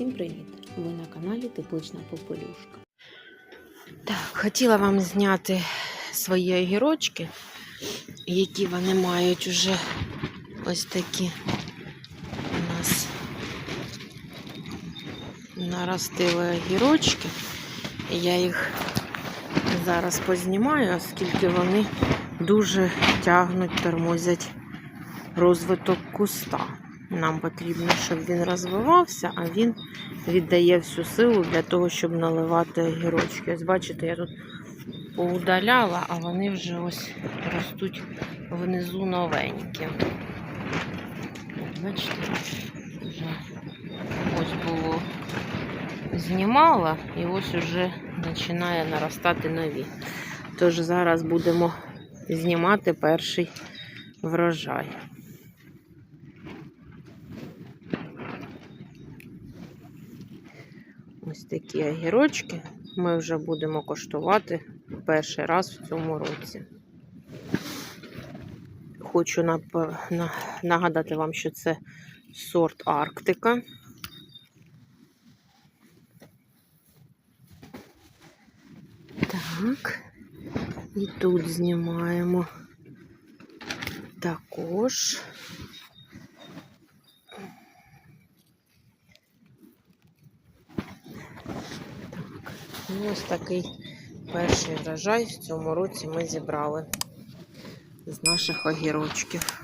Всім привіт! Ви на каналі Теплична Попелюшка. Так, хотіла вам зняти свої огірочки, які вони мають уже ось такі у нас наростили огірочки. Я їх зараз познімаю, оскільки вони дуже тягнуть, тормозять розвиток куста. Нам потрібно, щоб він розвивався, а він віддає всю силу для того, щоб наливати огірочки. Ось бачите, я тут поудаляла, а вони вже ось ростуть внизу новенькі. Бачите, вже ось було знімала і ось уже починає наростати нові. Тож зараз будемо знімати перший врожай. Ось такі огірочки ми вже будемо коштувати перший раз в цьому році. Хочу нагадати вам, що це сорт Арктика. Так, і тут знімаємо також. Ось такий перший врожай в цьому році ми зібрали з наших огірочків.